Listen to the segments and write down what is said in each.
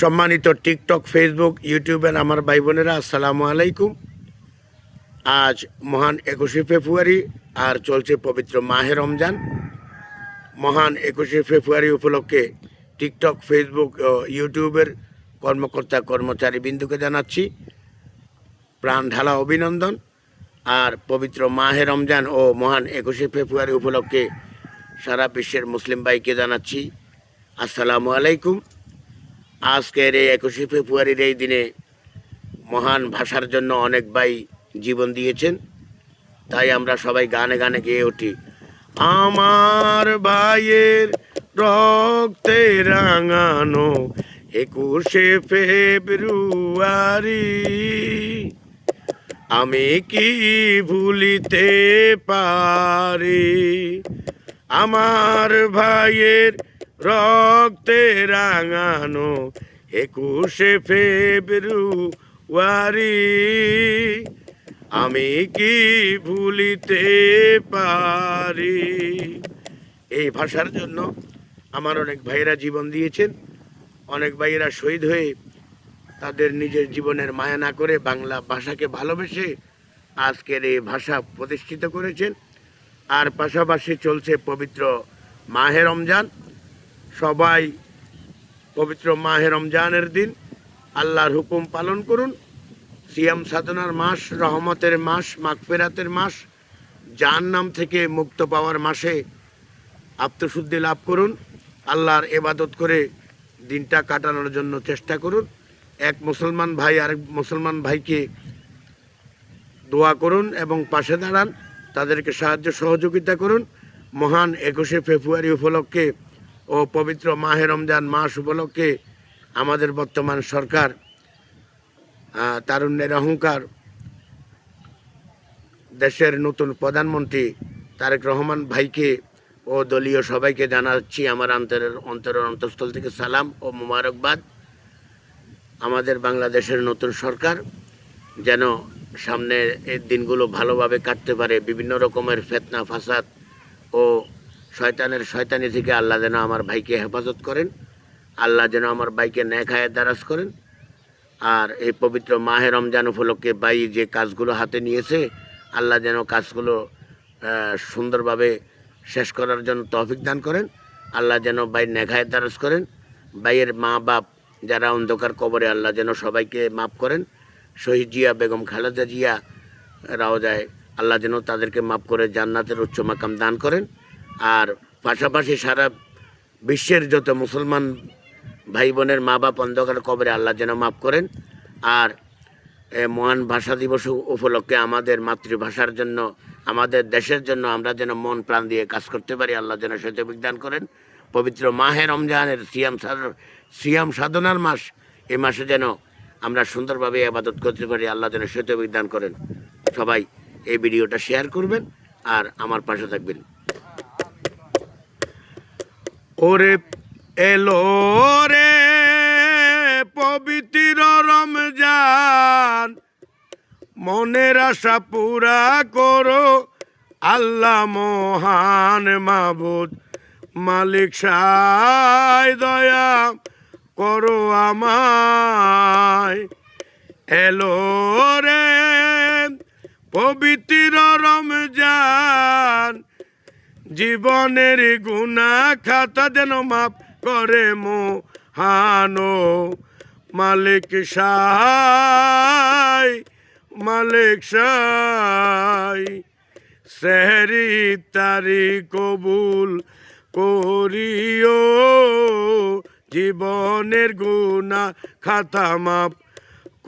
সম্মানিত TikTok, Facebook ইউটিউবের আমার ভাই বোনেরা, আসসালামু আলাইকুম। আজ মহান একুশে ফেব্রুয়ারি আর চলছে পবিত্র মাহে রমজান। মহান একুশে ফেব্রুয়ারি উপলক্ষে টিকটক, ফেসবুক ও ইউটিউবের কর্মকর্তা, কর্মচারী বিন্দুকে জানাচ্ছি প্রাণ ঢালা অভিনন্দন। আর পবিত্র মাহে রমজান ও মহান একুশে ফেব্রুয়ারি উপলক্ষে সারা বিশ্বের মুসলিম ভাইকে জানাচ্ছি, আসসালামু আলাইকুম। আজকের এই একুশে ফেব্রুয়ারির এই দিনে মহান ভাষার জন্য অনেক ভাই জীবন দিয়েছেন। তাই আমরা সবাই গানে গানে গেয়ে উঠি। আমার ভাইয়ের রক্তে রাঙানো একুশে ফেব্রুয়ারি, আমি কি ভুলিতে পারি? আমার ভাইয়ের রক্তে রাঙানো একুশে ফেব্রুয়ারি। আমি কি ভুলিতে পারি? এই ভাষার জন্য আমার অনেক ভাইয়েরা জীবন দিয়েছেন। অনেক ভাইয়েরা শহীদ হয়ে তাদের নিজের জীবনের মায়া না করে বাংলা ভাষাকে ভালোবেসে আজকের এই ভাষা প্রতিষ্ঠিত করেছেন। আর পাশাপাশি চলছে পবিত্র মাহে রমজান। সবাই পবিত্র মাহে রমজানের দিন আল্লাহর হুকুম পালন করুন। সিয়াম সাধনার মাস, রহমতের মাস, মাগফেরাতের মাস যার নাম থেকে মুক্ত পাওয়ার মাসে আত্মশুদ্ধি লাভ করুন। আল্লাহর এবাদত করে দিনটা কাটানোর জন্য চেষ্টা করুন। এক মুসলমান ভাই আরেক মুসলমান ভাইকে দোয়া করুন এবং পাশে দাঁড়ান। তাদেরকে সাহায্য সহযোগিতা করুন। মহান একুশে ফেব্রুয়ারি উপলক্ষে ও পবিত্র মাহে রমজান মাস উপলক্ষে আমাদের বর্তমান সরকার তারুণ্যের অহংকার, দেশের নতুন প্রধানমন্ত্রী তারেক রহমান ভাইকে ও দলীয় সবাইকে জানাচ্ছি আমার অন্তরের অন্তরের অন্তঃস্থল থেকে সালাম ও মোবারকবাদ। আমাদের বাংলাদেশের নতুন সরকার যেন সামনে এই দিনগুলো ভালোভাবে কাটতে পারে, বিভিন্ন রকমের ফেতনা, ফাসাদ ও শয়তানের শয়তানি থেকে আল্লাহ যেন আমার ভাইকে হেফাজত করেন, আল্লাহ যেন আমার ভাইকে ন্যাখায় দ্বারাজ করেন। আর এই পবিত্র মাহে রমজান উপলক্ষে ভাই যে কাজগুলো হাতে নিয়েছে, আল্লাহ যেন কাজগুলো সুন্দরভাবে শেষ করার জন্য তৌফিক দান করেন। আল্লাহ যেন ভাই নেঘায় দ্বারস করেন। ভাইয়ের মা বাপ যারা অন্ধকার কবরে, আল্লাহ যেন সবাইকে মাফ করেন। শহীদ জিয়া, বেগম খালেদা জিয়া রাও যায় আল্লাহ যেন তাদেরকে মাফ করে জান্নাতের উচ্চ মাকাম দান করেন। আর পাশাপাশি সারা বিশ্বের যত মুসলমান ভাই বোনের মা বাপ অন্ধকার কবরে আল্লাহ যেন মাফ করেন। আর মহান ভাষা দিবস উপলক্ষে আমাদের মাতৃভাষার জন্য, আমাদের দেশের জন্য আমরা যেন মন প্রাণ দিয়ে কাজ করতে পারি, আল্লাহ যেন সেটা বিজ্ঞান করেন। পবিত্র মাহে রমজানের সিয়াম সিয়াম সাধনার মাস এই মাসে যেন আমরা সুন্দরভাবে আবাদত করতে পারি, আল্লাহ যেন সেটা বিজ্ঞান করেন। সবাই এই ভিডিওটা শেয়ার করবেন আর আমার পাশে থাকবেন। ওরে এলো রে পবিত্র রমজান। মনের আশা পুরা করো, আল্লাহ মহান মাবুদ। মালিক সাই দয়া করো আমায়। এলো রে পবিত্র রমজান। জীবনের গুণা খাতা যেন মাপ করে মো হানো মালিক সাই মালিক সাই। সেহরি তারি কবুল করিও, জীবনের গুণা খাতা মাপ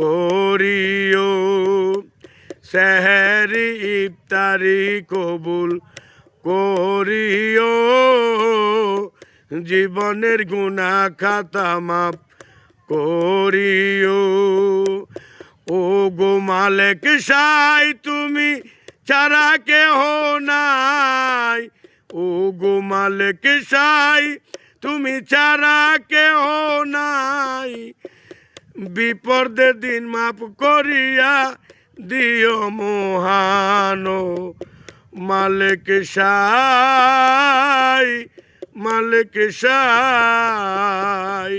করিও। সেহরি ইফতারি কবুল করিও। জীবনের গুণা খাতা মাপ করিও। ও গো মালিক সাই, তুমি ছাড়া কেহ নাই। ও গো মালিক সাই, তুমি ছাড়া কেহ নাই। বিপদে দিন মাপ করিয়া দিও মহানো। মালিক সাই মালিক সাই।